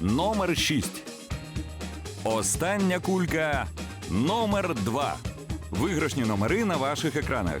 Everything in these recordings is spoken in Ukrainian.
Номер 6. Остання кулька номер 2. Виграшні номери на ваших екранах.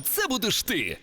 це будеш ти.